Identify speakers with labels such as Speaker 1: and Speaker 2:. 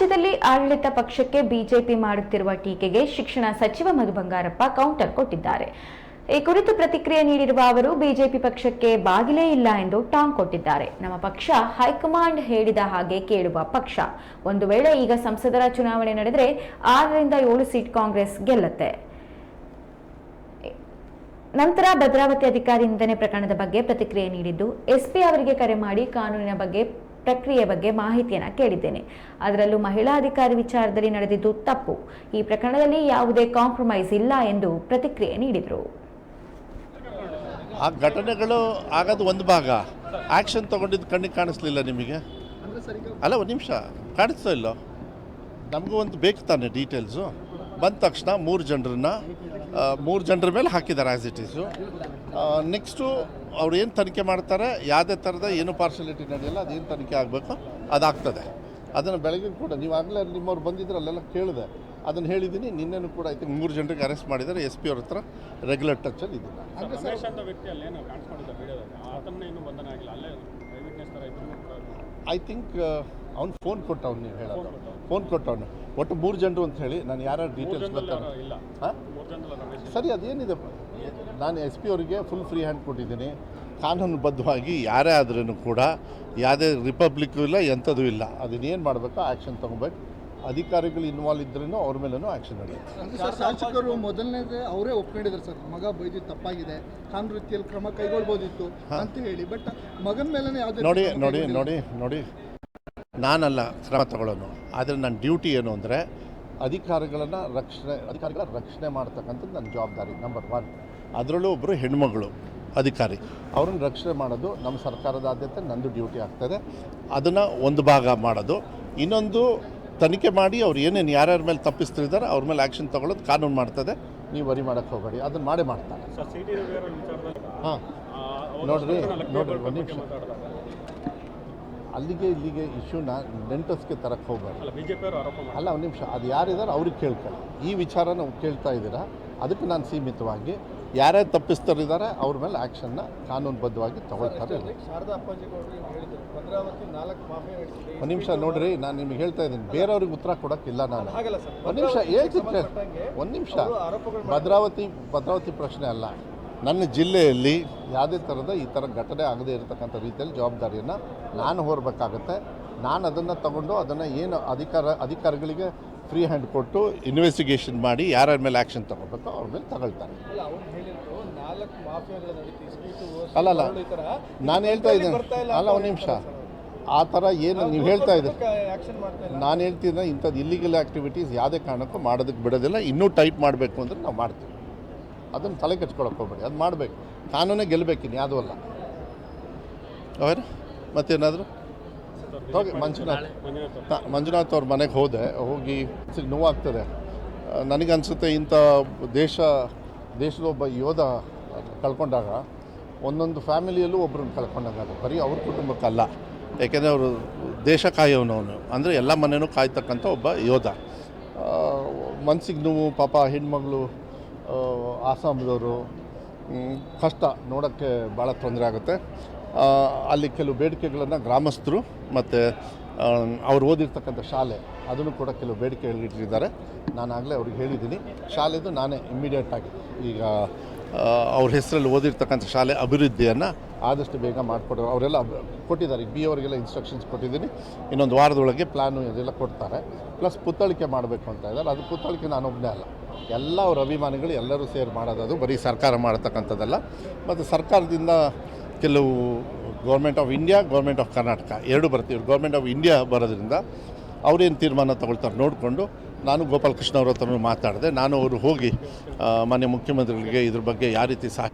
Speaker 1: ರಾಜ್ಯದಲ್ಲಿ ಆಡಳಿತ ಪಕ್ಷಕ್ಕೆ ಬಿಜೆಪಿ ಮಾಡುತ್ತಿರುವ ಟೀಕೆಗೆ ಶಿಕ್ಷಣ ಸಚಿವ ಮಧು ಬಂಗಾರಪ್ಪ ಕೌಂಟರ್ ಕೊಟ್ಟಿದ್ದಾರೆ. ಈ ಕುರಿತು ಪ್ರತಿಕ್ರಿಯೆ ನೀಡಿರುವ ಅವರು, ಬಿಜೆಪಿ ಪಕ್ಷಕ್ಕೆ ಬಾಗಿಲೇ ಇಲ್ಲ ಎಂದು ಟಾಂಗ್ ಕೊಟ್ಟಿದ್ದಾರೆ. ನಮ್ಮ ಪಕ್ಷ ಹೈಕಮಾಂಡ್ ಹೇಳಿದ ಹಾಗೆ ಕೇಳುವ ಪಕ್ಷ. ಒಂದು ವೇಳೆ ಈಗ ಸಂಸದರ ಚುನಾವಣೆ ನಡೆದರೆ ಆರರಿಂದ ಏಳು ಸೀಟ್ ಕಾಂಗ್ರೆಸ್ ಗೆಲ್ಲುತ್ತೆ. ನಂತರ ಭದ್ರಾವತಿ ಅಧಿಕಾರಿ ನಿಂದನೆ ಪ್ರಕರಣದ ಬಗ್ಗೆ ಪ್ರತಿಕ್ರಿಯೆ ನೀಡಿದ್ದು, ಎಸ್ಪಿ ಅವರಿಗೆ ಕರೆ ಮಾಡಿ ಕಾನೂನಿನ ಬಗ್ಗೆ ಪ್ರಕ್ರಿಯೆ ಬಗ್ಗೆ ಮಾಹಿತಿಯನ್ನು ಕೇಳಿದ್ದೇನೆ. ಅದರಲ್ಲೂ ಮಹಿಳಾ ಅಧಿಕಾರಿ ವಿಚಾರದಲ್ಲಿ ನಡೆದಿದ್ದು ತಪ್ಪು. ಈ ಪ್ರಕರಣದಲ್ಲಿ ಯಾವುದೇ ಕಾಂಪ್ರಮೈಸ್ ಇಲ್ಲ ಎಂದು ಪ್ರತಿಕ್ರಿಯೆ ನೀಡಿದರು.
Speaker 2: ಆ ಘಟನೆಗಳು ಆಗೋದು ಒಂದು ಭಾಗ. ಆ್ಯಕ್ಷನ್ ತೊಗೊಂಡಿದ್ದು ಕಣ್ಣಿಗೆ ಕಾಣಿಸ್ಲಿಲ್ಲ ನಿಮಗೆ? ಅಲ್ಲ ಒಂದು ನಿಮಿಷ. ಕಾಣಿಸ್ತಾ ಇಲ್ಲ. ನಮಗೂ ಒಂದು ಬೇಕು ತಾನೆ ಡೀಟೇಲ್ಸು. ಬಂದ ತಕ್ಷಣ ಮೂರು ಜನರನ್ನ ಮೂರು ಜನರ ಮೇಲೆ ಹಾಕಿದ್ದಾರೆ ಆಸ್ ಇಟ್ ಈಸು ನೆಕ್ಸ್ಟು ಅವ್ರು ಏನು ತನಿಖೆ ಮಾಡ್ತಾರೆ ಯಾವುದೇ ಥರದ ಏನು ಪಾರ್ಶಲಿಟಿ ನಡೆಯಲ್ಲ ಅದೇನು ತನಿಖೆ ಆಗಬೇಕು ಅದಾಗ್ತದೆ. ಅದನ್ನು ಬೆಳಗ್ಗೆ ಕೂಡ ನೀವು ಆಗಲೇ ನಿಮ್ಮವ್ರು ಬಂದಿದ್ರೆ ಅಲ್ಲೆಲ್ಲ ಕೇಳಿದೆ. ಅದನ್ನು ಹೇಳಿದ್ದೀನಿ ನಿನ್ನೆನೂ ಕೂಡ ಐ ತಿಂಕ್ ಮೂರು ಜನರಿಗೆ ಅರೆಸ್ಟ್ ಮಾಡಿದ್ದಾರೆ ಎಸ್ ಪಿ ಅವ್ರ ಹತ್ರ ರೆಗ್ಯುಲರ್ ಟಚಲ್ಲಿ
Speaker 3: ಇದೆ
Speaker 2: ಐ ಥಿಂಕ್ ಅವ್ನು ಫೋನ್ ಕೊಟ್ಟವ್ನು ನೀವು ಹೇಳೋದು. ಫೋನ್ ಕೊಟ್ಟವನು. ಒಟ್ಟು ಮೂರು ಜನರು ಅಂತ ಹೇಳಿ ನಾನು ಯಾರು ಡೀಟೇಲ್ಸ್ ಬರ್ತಾನೆ
Speaker 3: ಇಲ್ಲ.
Speaker 2: ಹಾಂ? ಸರಿ ಅದೇನಿದೆ? ನಾನು ಎಸ್ ಪಿ ಅವರಿಗೆ ಫುಲ್ ಫ್ರೀ ಹ್ಯಾಂಡ್ ಕೊಟ್ಟಿದ್ದೀನಿ. ಕಾನೂನುಬದ್ಧವಾಗಿ ಯಾರೇ ಆದ್ರೂ ಕೂಡ ಯಾವುದೇ ರಿಪಬ್ಲಿಕ್ಕು ಇಲ್ಲ ಎಂಥದ್ದು ಇಲ್ಲ. ಅದನ್ನೇನು ಮಾಡಬೇಕು? ಆ್ಯಕ್ಷನ್ ತೊಗೊಬೇಕು. ಅಧಿಕಾರಿಗಳು ಇನ್ವಾಲ್ವ್ ಇದ್ರೂ ಅವ್ರ ಮೇಲೂ ಆ್ಯಕ್ಷನ್ ನಡೆಯುತ್ತೆ.
Speaker 4: ಅಂದ್ರೆ ಸರ್ ಶಾಸಕರು ಮೊದಲನೇದೇ ಅವರೇ ಒಪ್ಕೊಂಡಿದ್ದಾರೆ ಸರ್. ಮಗ ಬೈದಿದ್ದು ತಪ್ಪಾಗಿದೆ. ಕಾನೂನು ರೀತಿಯಲ್ಲಿ ಕ್ರಮ ಕೈಗೊಳ್ಬೋದಿತ್ತು ಅಂತ ಹೇಳಿ. ಬಟ್ ಮಗನ ಮೇಲೆ ಯಾವುದೇ
Speaker 2: ನೋಡಿ ನೋಡಿ ನೋಡಿ ನೋಡಿ. ನಾನಲ್ಲ ಕ್ರಮ ತಗೊಳ್ಳೋನು. ಆದರೆ ನನ್ನ ಡ್ಯೂಟಿ ಏನು ಅಂದರೆ ಅಧಿಕಾರಿಗಳನ್ನು ರಕ್ಷಣೆ ಅಧಿಕಾರಿಗಳ ರಕ್ಷಣೆ ಮಾಡ್ತಕ್ಕಂಥದ್ದು ನನ್ನ ಜವಾಬ್ದಾರಿ ನಂಬರ್ ಒನ್ ಅದರಲ್ಲೂ ಒಬ್ಬರು ಹೆಣ್ಮಗಳು ಅಧಿಕಾರಿ. ಅವ್ರನ್ನ ರಕ್ಷಣೆ ಮಾಡೋದು ನಮ್ಮ ಸರ್ಕಾರದ ಆದ್ಯತೆ ನಂದು ಡ್ಯೂಟಿ ಆಗ್ತದೆ. ಅದನ್ನು ಒಂದು ಭಾಗ ಮಾಡೋದು. ಇನ್ನೊಂದು ತನಿಖೆ ಮಾಡಿ ಅವ್ರು ಏನೇನು ಯಾರ್ಯಾರ ಮೇಲೆ ತಪ್ಪಿಸ್ತಿದ್ದಾರೆ ಅವ್ರ ಮೇಲೆ ಆ್ಯಕ್ಷನ್ ತಗೊಳ್ಳೋದು ಕಾನೂನು ಮಾಡ್ತದೆ. ನೀವು ವರಿ ಮಾಡೋಕ್ಕೆ ಹೋಗಬೇಡಿ. ಅದನ್ನು ಮಾಡೇ ಮಾಡ್ತಾರೆ. ಹಾಂ. ನೋಡಿರಿ ನೋಡಿರಿ ಒಂದ್ ನಿಮಿಷ. ಅಲ್ಲಿಗೆ ಇಲ್ಲಿಗೆ ಇಶ್ಯೂನ ನೆಂಟಸ್ಗೆ ತರಕ್ಕೆ ಹೋಗ್ಬಾರ್ದು
Speaker 3: ಅಲ್ಲ ಬಿಜೆಪಿ ಅವರು ಆರೋಪ ಮಾಡಿ
Speaker 2: ಅಲ್ಲ ಒಂದು ನಿಮಿಷ. ಅದು ಯಾರಿದ್ದಾರೆ ಅವ್ರಿಗೆ ಕೇಳ್ಕೊಳ್ಳಿ. ಈ ವಿಚಾರ ನಾವು ಕೇಳ್ತಾ ಇದ್ದೀರಾ? ಅದಕ್ಕೆ ನಾನು ಸೀಮಿತವಾಗಿ. ಯಾರ್ಯಾರು ತಪ್ಪಿಸ್ತರಿದ್ದಾರೆ ಅವ್ರ ಮೇಲೆ ಆ್ಯಕ್ಷನ್ನ ಕಾನೂನುಬದ್ಧವಾಗಿ ತಗೊಳ್ತಾರೆ.
Speaker 4: ಶಾರದಾ ಅಪ್ಪಾಜಿ ಗೌಡರು ಹೇಳಿದ್ರು. ಭದ್ರಾವತಿ ನಾಲ್ಕು ಮಾಫಿಯಾ ನಡೆಸಿದೆ.
Speaker 2: ಒಂದು ನಿಮಿಷ ನೋಡ್ರಿ ನಾನು ನಿಮ್ಗೆ ಹೇಳ್ತಾ ಇದ್ದೀನಿ. ಬೇರೆಯವ್ರಿಗೆ ಉತ್ತರ ಕೊಡೋಕ್ಕಿಲ್ಲ ನಾನು.
Speaker 4: ಹಾಗಲ್ಲ ಸರ್.
Speaker 2: ಒಂದು ನಿಮಿಷ ಹೇಳ್ತಿದ್ದೆ ಒಂದು ನಿಮಿಷ.
Speaker 4: ಆರೋಪಗಳು
Speaker 2: ಭದ್ರಾವತಿ ಭದ್ರಾವತಿ ಪ್ರಶ್ನೆ ಅಲ್ಲ. ನನ್ನ ಜಿಲ್ಲೆಯಲ್ಲಿ ಯಾವುದೇ ಥರದ ಈ ಥರ ಘಟನೆ ಆಗದೇ ಇರತಕ್ಕಂಥ ರೀತಿಯಲ್ಲಿ ಜವಾಬ್ದಾರಿಯನ್ನು ನಾನು ಹೊರಬೇಕಾಗತ್ತೆ. ನಾನು ಅದನ್ನು ತಗೊಂಡು ಅದನ್ನು ಏನು ಅಧಿಕಾರ ಅಧಿಕಾರಿಗಳಿಗೆ ಫ್ರೀ ಹ್ಯಾಂಡ್ ಕೊಟ್ಟು ಇನ್ವೆಸ್ಟಿಗೇಷನ್ ಮಾಡಿ ಯಾರ್ಯಾರ ಮೇಲೆ ಆ್ಯಕ್ಷನ್ ತಗೋಬೇಕೋ ಅವ್ರ ಮೇಲೆ ತಗೊಳ್ತಾರೆ.
Speaker 4: ಅಲ್ಲ
Speaker 2: ಅಲ್ಲ. ನಾನು ಹೇಳ್ತಾ ಇದ್ದೀನಿ. ಅಲ್ಲ ಒಂದು ನಿಮಿಷ. ಆ ಥರ ಏನು ನೀವು ಹೇಳ್ತಾ ಇದ್ದೀರಿ. ನಾನು ಹೇಳ್ತಿದ್ದೆ ಇಂಥದ್ದು ಇಲ್ಲಿಗಲ್ ಆ್ಯಕ್ಟಿವಿಟೀಸ್ ಯಾವುದೇ ಕಾರಣಕ್ಕೂ ಮಾಡೋದಕ್ಕೆ ಬಿಡೋದಿಲ್ಲ. ಇನ್ನೂ ಟೈಪ್ ಮಾಡಬೇಕು ಅಂದರೆ ನಾವು ಮಾಡ್ತೀವಿ. ಅದನ್ನು ತಲೆ ಕೆಚ್ಕೊಳಕ್ಕೆ ಹೋಗ್ಬೇಡಿ. ಅದು ಮಾಡಬೇಕು. ಕಾನೂನೇ ಗೆಲ್ಲಬೇಕಿನ್ನು ಯಾವುದೂ ಅಲ್ಲ. ಅವರ? ಮತ್ತೇನಾದರೂ? ಹೋಗಿ ಮಂಜುನಾಥ್.
Speaker 3: ಮಂಜುನಾಥ್ ಅವ್ರ
Speaker 2: ಮನೆಗೆ ಹೋದೆ. ಹೋಗಿ ನೋವಾಗ್ತದೆ. ನನಗನ್ಸುತ್ತೆ ಇಂಥ ದೇಶ, ದೇಶದ ಒಬ್ಬ ಯೋಧ ಕಳ್ಕೊಂಡಾಗ ಒಂದೊಂದು ಫ್ಯಾಮಿಲಿಯಲ್ಲೂ ಒಬ್ರನ್ನ ಕಳ್ಕೊಂಡಾಗ ಬರೀ ಅವ್ರ ಕುಟುಂಬಕ್ಕಲ್ಲ. ಯಾಕೆಂದರೆ ಅವರು ದೇಶ ಕಾಯೋನು ಅವನು ಅಂದರೆ ಎಲ್ಲ ಮನೆಯೂ ಕಾಯ್ತಕ್ಕಂಥ ಒಬ್ಬ ಯೋಧ. ಮನಸ್ಸಿಗೆ ನೋವು, ಪಾಪ ಹೆಣ್ಮಗಳು ಆಸಾಮ್ದವರು ಕಷ್ಟ ನೋಡೋಕ್ಕೆ ಭಾಳ ತೊಂದರೆ ಆಗುತ್ತೆ. ಅಲ್ಲಿ ಕೆಲವು ಬೇಡಿಕೆಗಳನ್ನು ಗ್ರಾಮಸ್ಥರು ಮತ್ತು ಅವ್ರು ಓದಿರ್ತಕ್ಕಂಥ ಶಾಲೆ, ಅದನ್ನು ಕೂಡ ಕೆಲವು ಬೇಡಿಕೆಗಳಿಟ್ಟಿದ್ದಾರೆ ನಾನು ಆಗಲೇ ಅವ್ರಿಗೆ ಹೇಳಿದ್ದೀನಿ. ಶಾಲೆದು ನಾನೇ ಇಮ್ಮಿಡಿಯೇಟಾಗಿ ಈಗ ಅವ್ರ ಹೆಸರಲ್ಲಿ ಓದಿರ್ತಕ್ಕಂಥ ಶಾಲೆ ಅಭಿವೃದ್ಧಿಯನ್ನು ಆದಷ್ಟು ಬೇಗ ಮಾಡಿಕೊಡೋ ಅವರೆಲ್ಲ ಕೊಟ್ಟಿದ್ದಾರೆ. ಬಿ ಅವರಿಗೆಲ್ಲ ಇನ್ಸ್ಟ್ರಕ್ಷನ್ಸ್ ಕೊಟ್ಟಿದ್ದೀನಿ. ಇನ್ನೊಂದು ವಾರದೊಳಗೆ ಪ್ಲ್ಯಾನು ಇದೆಲ್ಲ ಕೊಡ್ತಾರೆ. ಪ್ಲಸ್ ಪುತ್ತಳಿಕೆ ಮಾಡಬೇಕು ಅಂತ ಇದ್ದಾರೆ ಅದು ಪುತ್ತಳಿಕೆ ನಾನೊಬ್ಬನೇ ಅಲ್ಲ. ಎಲ್ಲ ಅವ್ರ ಅಭಿಮಾನಿಗಳು ಎಲ್ಲರೂ ಸೇರಿ ಮಾಡೋದು, ಅದು ಬರೀ ಸರ್ಕಾರ ಮಾಡತಕ್ಕಂಥದ್ದಲ್ಲ. ಮತ್ತು ಸರ್ಕಾರದಿಂದ ಕೆಲವು government of India government of Karnataka ಎರಡು ಬರ್ತೀವಿ ಗೌರ್ಮೆಂಟ್ ಆಫ್ ಇಂಡಿಯಾ ಬರೋದ್ರಿಂದ ಅವ್ರೇನು ತೀರ್ಮಾನ ತಗೊಳ್ತಾರೆ ನೋಡಿಕೊಂಡು ನಾನು ಗೋಪಾಲಕೃಷ್ಣ ಅವ್ರ ಹತ್ರನೂ ಮಾತಾಡಿದೆ. ನಾನು ಅವರು ಹೋಗಿ ಮಾನ್ಯ ಮುಖ್ಯಮಂತ್ರಿಗಳಿಗೆ ಇದ್ರ ಬಗ್ಗೆ ಯಾವ ರೀತಿ ಸಹಾಯ